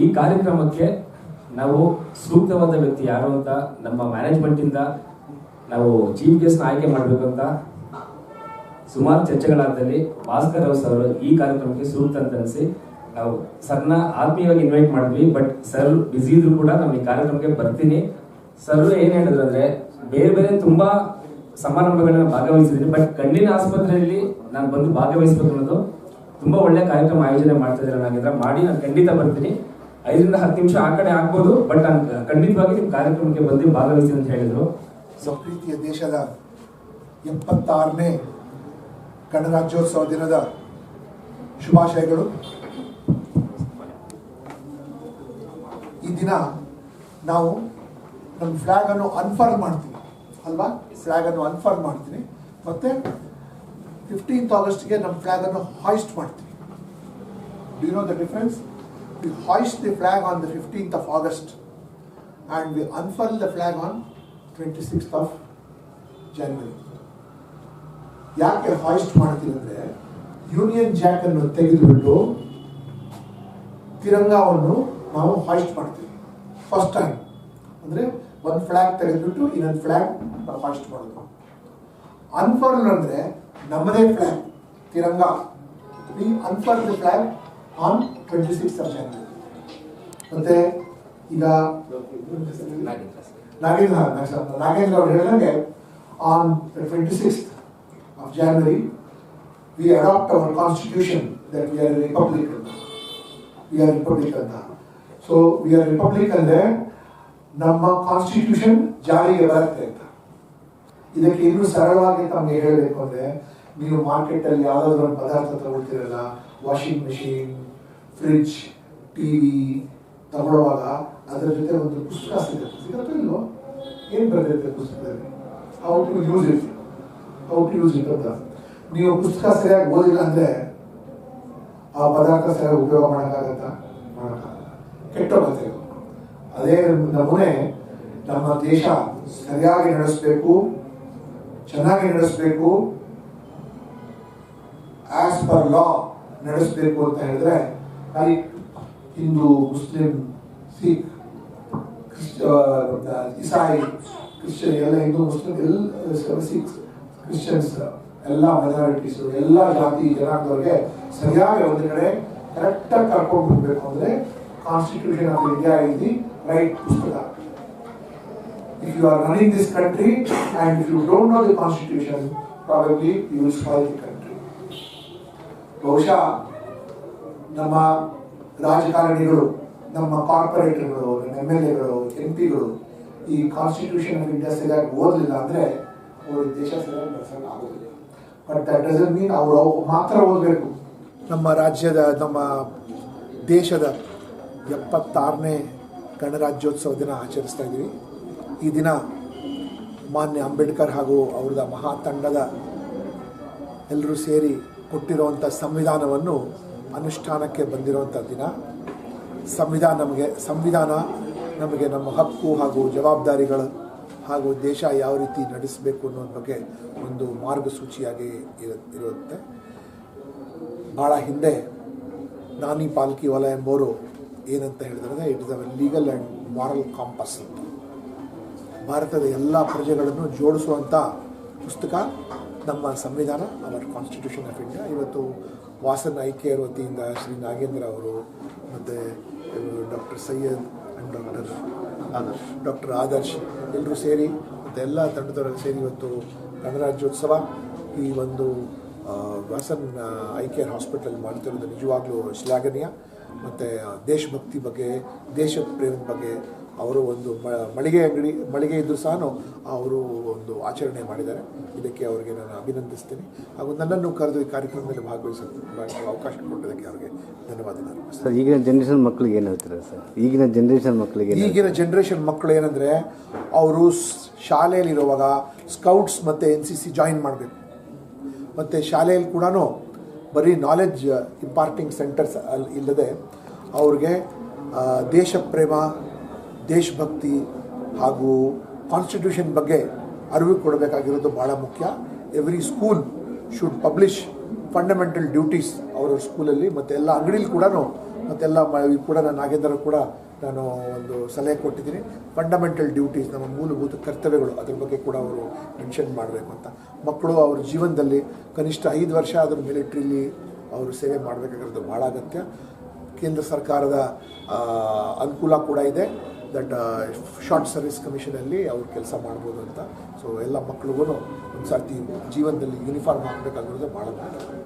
ಈ ಕಾರ್ಯಕ್ರಮಕ್ಕೆ ನಾವು ಸೂಕ್ತವಾದ ವ್ಯಕ್ತಿ ಯಾರು ಅಂತ ನಮ್ಮ ಮ್ಯಾನೇಜ್ಮೆಂಟ್ ಇಂದ ನಾವು ಚೀಫ್ ಗೆಸ್ಟ್ ಆಯ್ಕೆ ಅಂತ ಸುಮಾರು ಚರ್ಚೆಗಳಾದಲ್ಲಿ ಭಾಸ್ಕರ್ ಸರ್ ಈ ಕಾರ್ಯಕ್ರಮಕ್ಕೆ ಸೂಕ್ತ ಅಂತ ಅನಿಸಿ ನಾವು ಸರ್ನ ಆತ್ಮೀಯವಾಗಿ ಇನ್ವೈಟ್ ಮಾಡಿದ್ವಿ. ಬಟ್ ಸರ್ ಬ್ಯುಸಿ ಇದ್ರು ಕೂಡ ನಮ್ಮ ಈ ಕಾರ್ಯಕ್ರಮಕ್ಕೆ ಬರ್ತೀನಿ. ಸರ್ ಏನ್ ಹೇಳಿದ್ರು ಅಂದ್ರೆ ಬೇರೆ ಬೇರೆ ತುಂಬಾ ಸಮಾರಂಭಗಳನ್ನ ಭಾಗವಹಿಸಿದ್ದೀನಿ. ಬಟ್ ಕಣ್ಣಿನ ಆಸ್ಪತ್ರೆಯಲ್ಲಿ ನಾನು ಬಂದು ಭಾಗವಹಿಸಬೇಕು ಅನ್ನೋದು ತುಂಬಾ ಒಳ್ಳೆ ಕಾರ್ಯಕ್ರಮ ಆಯೋಜನೆ ಮಾಡ್ತಾ ಇದ್ದಾರೆ ಮಾಡಿ ನಾನು ಖಂಡಿತ ಬರ್ತೀನಿ. ಐದರಿಂದ ಹತ್ತು ನಿಮಿಷ ಆ ಕಡೆ ಆಗ್ಬೋದು ಬಟ್ ನಾನು ಖಂಡಿತವಾಗಿ ನಿಮ್ಮ ಕಾರ್ಯಕ್ರಮಕ್ಕೆ ಬಂದು ಭಾಗವಹಿಸಿ ಅಂತ ಹೇಳಿದ್ರು. ಸೊ ದೇಶದ ಎಪ್ಪತ್ತಾರನೇ ಗಣರಾಜ್ಯೋತ್ಸವ ದಿನದ ಶುಭಾಶಯಗಳು. ಈ ದಿನ ನಾವು ನಮ್ಮ ಫ್ಲ್ಯಾಗನ್ನು ಅನ್ಫರ್ ಮಾಡ್ತೀವಿ, ಅಲ್ವಾ? ಫ್ಲ್ಯಾಗನ್ನು ಅನ್ಫರ್ ಮಾಡ್ತೀನಿ. ಮತ್ತೆ ಫಿಫ್ಟೀನ್ತ್ ಆಗಸ್ಟ್ಗೆ ನಮ್ಮ ಫ್ಲ್ಯಾಗನ್ನು ಹಾಯಿಸ್ಟ್ ಮಾಡ್ತೀವಿ. Do you know the difference we hoist the flag on the fifteenth of August and we unfurl the flag on twenty of of January ಯಾಕೆ ಹಾಯಿಸ್ಟ್ ಮಾಡ್ತೀವಿ ಅಂದರೆ ಯೂನಿಯನ್ ಜಾಕ್ ಅನ್ನು ತೆಗೆದುಬಿಟ್ಟು ತಿರಂಗವನ್ನು ನಾವು ಹಾಯಿಸ್ಟ್ ಮಾಡ್ತೀವಿ. ಫಸ್ಟ್ ಟೈಮ್ ಅಂದರೆ ಒಂದು ಫ್ಲ್ಯಾಗ್ ತೆಗೆದುಬಿಟ್ಟು ಇನ್ನೊಂದು ಫ್ಲ್ಯಾಗ್ ನಾವು ಹಾಯಿಸ್ಟ್ ಮಾಡೋದು. ಅನ್ಫರ್ಲ್ ಅಂದರೆ ನಮ್ಮದೇ flag Tiranga. We unfurl flag on twenty six of January ಮತ್ತೆ ಈಗ ನಾಗೇಂದ್ರ ನಾಗೇಂದ್ರ ಅವರು ಹೇಳಿದಂಗೆ on twenty six of January we adopt our constitution that we are republic ಅಂತ ವಿ ಆರ್ ರಿಪಬ್ಲಿಕ್ ಅಂತ. ಸೊ ವಿ ಆರ್ ರಿಪಬ್ಲಿಕ್ ಅಂದರೆ ನಮ್ಮ ಕಾನ್ಸ್ಟಿಟ್ಯೂಷನ್ ಜಾರಿಗೆ ಬರುತ್ತೆ ಅಂತ. ಇದಕ್ಕೆ ಇನ್ನೂ ಸರಳವಾಗಿ ತಮಗೆ ಹೇಳಬೇಕು ಅಂದರೆ ನೀವು ಮಾರ್ಕೆಟಲ್ಲಿ ಯಾವುದಾದ್ರೂ ಒಂದು ಪದಾರ್ಥ ತಗೊಳ್ತೀರಲ್ಲ washing machine fridge T V ತಗೊಳ್ಳುವಾಗ ಅದರ ಜೊತೆ ಒಂದು ಪುಸ್ತಕ ಸಿಗುತ್ತೆ. ಸಿಗುತ್ತೆ ಇಲ್ವೋ? ಏನು ಬರೆದಿರುತ್ತೆ ಪುಸ್ತಕದಲ್ಲಿ? How to use it how to use it ಅಂತ. ನೀವು ಪುಸ್ತಕ ಸರಿಯಾಗಿ ಓದಿಲ್ಲ ಅಂದರೆ ಆ ಪದಾರ್ಥ ಸರಿಯಾಗಿ ಉಪಯೋಗ ಮಾಡೋಕ್ಕಾಗತ್ತ? ಮಾಡೋಕ್ಕಾಗಲ್ಲ. ಕೆಟ್ಟ. ಅದೇ ನಮೂನೆ ನಮ್ಮ ದೇಶ ಸರಿಯಾಗಿ ನಡೆಸಬೇಕು, ಚೆನ್ನಾಗಿ ನಡೆಸಬೇಕು ಆಸ್ ಪರ್ ಲಾ ನಡೆಸಬೇಕು ಅಂತ ಹೇಳಿದ್ರೆ, ಅಲ್ಲಿ ಹಿಂದೂ, ಮುಸ್ಲಿಂ, ಸಿಖ್ ಇಸಾಯಿ, ಕ್ರಿಶ್ಚಿಯನ್, ಎಲ್ಲ ಹಿಂದೂ, ಮುಸ್ಲಿಂ, ಎಲ್ಲ ಸಿಖ್, ಕ್ರಿಶ್ಚಿಯನ್ಸ್, ಎಲ್ಲ ಮೆಜಾರಿಟೀಸ್ ಎಲ್ಲ ಜಾತಿ ಜನಾಂಗದವರಿಗೆ ಸರಿಯಾಗಿ ಒಂದು ಕಡೆ ಕರೆಕ್ಟಾಗಿ ಕರ್ಕೊಂಡು ಹೋಗ್ಬೇಕು ಅಂದರೆ constitution of India is right ಪುಸ್ತಕ if you are running this country and if you don't know the constitution probably you will spoil the country. ಬಹುಶಃ ನಮ್ಮ ರಾಜಕಾರಣಿಗಳು, ನಮ್ಮ ಕಾರ್ಪೊರೇಟರ್ಗಳು, ನಮ್ಮ ಎಂ ಎಲ್ ಎಗಳು, ಎಂ ಪಿಗಳು ಈ ಕಾನ್ಸ್ಟಿಟ್ಯೂಷನ್ ಆಫ್ ಇಂಡಿಯಾ ಸರಿಯಾಗಿ ಓದಲಿಲ್ಲ ಅಂದರೆ ಅವರು ದೇಶ ಸರಿಯಾಗಿ ನಡೆಸಲು ಆಗೋದಿಲ್ಲ. ಬಟ್ ದಟ್ ಡಸನ್ ಮೀನ್ ಅವರು ಮಾತ್ರ ಓದಬೇಕು. ನಮ್ಮ ರಾಜ್ಯದ, ನಮ್ಮ ದೇಶದ ಎಪ್ಪತ್ತಾರನೇ ಗಣರಾಜ್ಯೋತ್ಸವ ದಿನ ಆಚರಿಸ್ತಾ ಇದ್ದೀವಿ. ಈ ದಿನ ಮಾನ್ಯ ಅಂಬೇಡ್ಕರ್ ಹಾಗೂ ಅವ್ರದ ಮಹಾ ತಂಡದ ಎಲ್ಲರೂ ಸೇರಿ ಕೊಟ್ಟಿರುವಂಥ ಸಂವಿಧಾನವನ್ನು ಅನುಷ್ಠಾನಕ್ಕೆ ಬಂದಿರುವಂಥ ದಿನ. ಸಂವಿಧಾನ ನಮಗೆ ಸಂವಿಧಾನ ನಮಗೆ ನಮ್ಮ ಹಕ್ಕು ಹಾಗೂ ಜವಾಬ್ದಾರಿಗಳು ಹಾಗೂ ದೇಶ ಯಾವ ರೀತಿ ನಡೆಸಬೇಕು ಅನ್ನೋ ಬಗ್ಗೆ ಒಂದು ಮಾರ್ಗಸೂಚಿಯಾಗಿ ಇರು, ಇರುತ್ತೆ. ಭಾಳ ಹಿಂದೆ ನಾನಿ ಪಾಲ್ಕಿವಾಲ ಎಂಬವರು ಏನಂತ ಹೇಳಿದ್ರೆ it is a legal and moral compass ಭಾರತದ ಎಲ್ಲ ಪ್ರಜೆಗಳನ್ನು ಜೋಡಿಸುವಂಥ ಪುಸ್ತಕ ನಮ್ಮ ಸಂವಿಧಾನ ಅವರ್ ಕಾನ್ಸ್ಟಿಟ್ಯೂಷನ್ ಆಫ್ ಇಂಡಿಯಾ ಇವತ್ತು ವಾಸನ್ ಐಕೆ ವತಿಯಿಂದ ಶ್ರೀ ನಾಗೇಂದ್ರ ಅವರು ಮತ್ತು doctor Syed and doctor Adarsh doctor Adarsh ಎಲ್ಲರೂ ಸೇರಿ, ಮತ್ತು ಎಲ್ಲ ತಂಡದವರಲ್ಲಿ ಸೇರಿ ಇವತ್ತು ಗಣರಾಜ್ಯೋತ್ಸವ. ಈ ಒಂದು ವಾಸನ್ ಐ ಕೇರ್ ಹಾಸ್ಪಿಟಲ್ ಮಾಡ್ತಿರೋದು ನಿಜವಾಗ್ಲೂ ಶ್ಲಾಘನೀಯ. ಮತ್ತು ದೇಶಭಕ್ತಿ ಬಗ್ಗೆ ದೇಶ ಪ್ರೇಮದ ಬಗ್ಗೆ ಅವರು ಒಂದು ಮ- ಮಳಿಗೆ ಅಂಗಡಿ ಮಳಿಗೆ ಇದ್ದರೂ ಸಹ ಅವರು ಒಂದು ಆಚರಣೆ ಮಾಡಿದ್ದಾರೆ. ಇದಕ್ಕೆ ಅವರಿಗೆ ನಾನು ಅಭಿನಂದಿಸ್ತೀನಿ. ಹಾಗೂ ನನ್ನನ್ನು ಕರೆದು ಈ ಕಾರ್ಯಕ್ರಮದಲ್ಲಿ ಭಾಗವಹಿಸಲು ಅವಕಾಶ ಕೊಟ್ಟಿದ್ದಕ್ಕೆ ಅವರಿಗೆ ಧನ್ಯವಾದಗಳು. ಸರ್ ಈಗಿನ ಜನ್ರೇಷನ್ ಮಕ್ಕಳಿಗೆ ಏನು ಹೇಳ್ತಾರೆ ಸರ್? ಈಗಿನ ಜನ್ರೇಷನ್ ಮಕ್ಕಳಿಗೆ ಈಗಿನ ಜನ್ರೇಷನ್ ಮಕ್ಕಳು ಏನಂದರೆ ಅವರು ಶಾಲೆಯಲ್ಲಿರುವಾಗ ಸ್ಕೌಟ್ಸ್ ಮತ್ತು ಎನ್ ಸಿ ಸಿ ಜಾಯಿನ್ ಮಾಡಬೇಕು. ಮತ್ತು ಶಾಲೆಯಲ್ಲಿ ಕೂಡ ಬರೀ ನಾಲೆಜ್ ಇಂಪಾರ್ಟಿಂಗ್ ಸೆಂಟರ್ಸ್ ಅಲ್ಲಿ ಇಲ್ಲದೆ ಅವ್ರಿಗೆ ದೇಶ ಪ್ರೇಮ ದೇಶಭಕ್ತಿ ಹಾಗೂ ಕಾನ್ಸ್ಟಿಟ್ಯೂಷನ್ ಬಗ್ಗೆ ಅರಿವು ಕೊಡಬೇಕಾಗಿರೋದು ಭಾಳ ಮುಖ್ಯ. Every school should publish fundamental duties ಅವರ ಸ್ಕೂಲಲ್ಲಿ ಮತ್ತು ಎಲ್ಲ ಅಂಗಡಿಲಿ ಕೂಡ ಮತ್ತೆಲ್ಲ ಕೂಡ ನಾನು ನಾಗೇಂದ್ರ ಕೂಡ ನಾನು ಒಂದು ಸಲಹೆ ಕೊಟ್ಟಿದ್ದೀನಿ. ಫಂಡಮೆಂಟಲ್ ಡ್ಯೂಟೀಸ್ ನಮ್ಮ ಮೂಲಭೂತ ಕರ್ತವ್ಯಗಳು, ಅದ್ರ ಬಗ್ಗೆ ಕೂಡ ಅವರು ಮೆನ್ಷನ್ ಮಾಡಬೇಕು ಅಂತ. ಮಕ್ಕಳು ಅವ್ರ ಜೀವನದಲ್ಲಿ ಕನಿಷ್ಠ ಐದು ವರ್ಷ ಆದರೂ ಮಿಲಿಟ್ರಿಲಿ ಅವರು ಸೇವೆ ಮಾಡಬೇಕಾಗಿರೋದು ಭಾಳ ಅಗತ್ಯ. ಕೇಂದ್ರ ಸರ್ಕಾರದ ಅನುಕೂಲ ಕೂಡ ಇದೆ. ದಟ್ ಶಾರ್ಟ್ ಸರ್ವಿಸ್ ಕಮಿಷನಲ್ಲಿ ಅವ್ರು ಕೆಲಸ ಮಾಡ್ಬೋದು ಅಂತ. ಸೊ ಎಲ್ಲ ಮಕ್ಳಿಗೂ ಒಂದು ಸರ್ತಿ ಜೀವನದಲ್ಲಿ ಯೂನಿಫಾರ್ಮ್ ಹಾಕಬೇಕಾಗಿರೋದು ಭಾಳ